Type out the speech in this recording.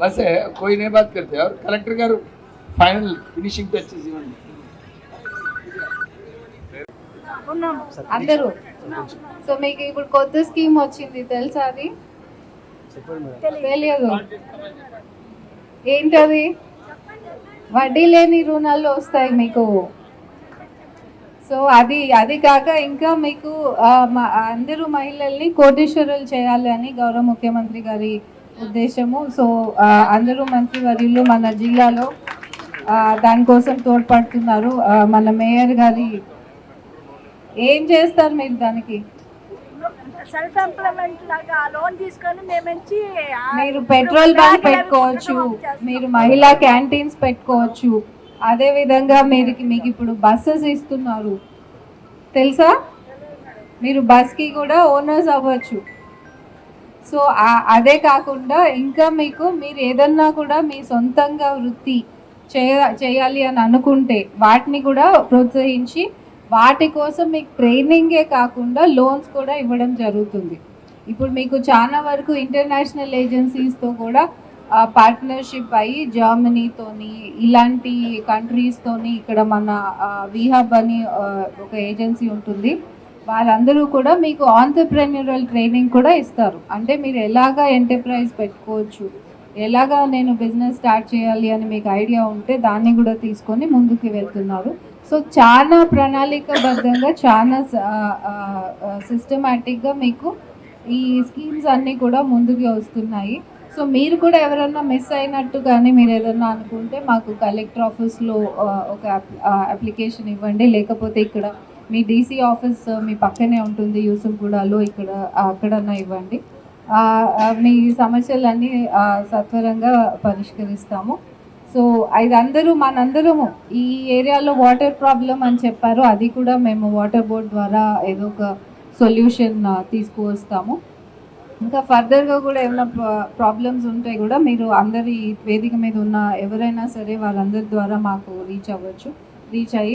बस है कोई नहीं बात करते और कलेक्टर गार फाइनल फिनिशिंग टच ఇవ్వండి అందరూ సో మీకు ఇప్పుడు కొత్త స్కీమ్ వచ్చింది తెలుసా అది? తెలియదు. ఏంటది? వడ్డీ లేని రుణాలు వస్తాయి మీకు. సో అది అది కాక ఇంకా మీకు అందరూ మహిళల్ని కోటేశ్వరులు చేయాలని గౌరవ ముఖ్యమంత్రి గారి ఉద్దేశము. సో అందరూ మంత్రివర్యులు మన జిల్లాలో దానికోసం తోడ్పడుతున్నారు. మన మేయర్ గారి ఏం చేస్తారు మీరు దానికి? సెల్ఫ్ ఎంప్లాయ్మెంట్ లాగా లోన్ తీసుకొని మేము ఇచ్చి ఆ మీరు పెట్రోల్ బంక్ పెట్టుకోవచ్చు. మీరు మహిళా క్యాంటీన్స్ పెట్టుకోవచ్చు. అదే విధంగా మీరు మీకు ఇప్పుడు బస్సెస్ ఇస్తున్నారు. తెలుసా? మీరు బస్కి కూడా ఓనర్స్ అవ్వచ్చు. సో అదే కాకుండా ఇంకా మీకు మీరు ఏదన్నా కూడా మీ సొంతంగా వృత్తి చేయ చేయాలి అని అనుకుంటే వాటిని కూడా ప్రోత్సహించి వాటి కోసం మీకు ట్రైనింగే కాకుండా లోన్స్ కూడా ఇవ్వడం జరుగుతుంది. ఇప్పుడు మీకు చాలా వరకు ఇంటర్నేషనల్ ఏజెన్సీస్తో కూడా పార్ట్నర్షిప్ అయ్యి జర్మనీతోని ఇలాంటి కంట్రీస్తోని ఇక్కడ మన విహబ్ అని ఒక ఏజెన్సీ ఉంటుంది. వాళ్ళందరూ కూడా మీకు ఆంటర్ప్రెన్యూరల్ ట్రైనింగ్ కూడా ఇస్తారు. అంటే మీరు ఎలాగా ఎంటర్ప్రైజ్ పెట్టుకోవచ్చు ఎలాగా నేను బిజినెస్ స్టార్ట్ చేయాలి అని మీకు ఐడియా ఉంటే దాన్ని కూడా తీసుకొని ముందుకు వెళ్తున్నారు. సో చాలా ప్రణాళికబద్ధంగా చాలా సిస్టమేటిక్గా మీకు ఈ స్కీమ్స్ అన్నీ కూడా ముందుకు వస్తున్నాయి. సో మీరు కూడా ఎవరన్నా మిస్ అయినట్టు కానీ మీరు ఏదన్నా అనుకుంటే మాకు కలెక్టర్ ఆఫీస్లో ఒక అప్లికేషన్ ఇవ్వండి. లేకపోతే ఇక్కడ మీ డీసీ ఆఫీస్ uh, మీ పక్కనే ఉంటుంది యూసుఫ్గూడలో ఇక్కడ అక్కడన్నా ఇవ్వండి. మీ సమస్యలన్నీ సత్వరంగా పరిష్కరిస్తాము. సో ఇది అందరూ మనందరము ఈ ఏరియాలో వాటర్ ప్రాబ్లం అని చెప్పారు అది కూడా మేము వాటర్ బోర్డ్ ద్వారా ఏదో ఒక సొల్యూషన్ తీసుకువస్తాము. ఇంకా ఫర్దర్గా కూడా ఏమైనా ప్రాబ్లమ్స్ ఉంటే కూడా మీరు అందరి వేదిక మీద ఉన్న ఎవరైనా సరే వాళ్ళందరి ద్వారా మాకు రీచ్ అవ్వచ్చు. రీచ్ అయ్యి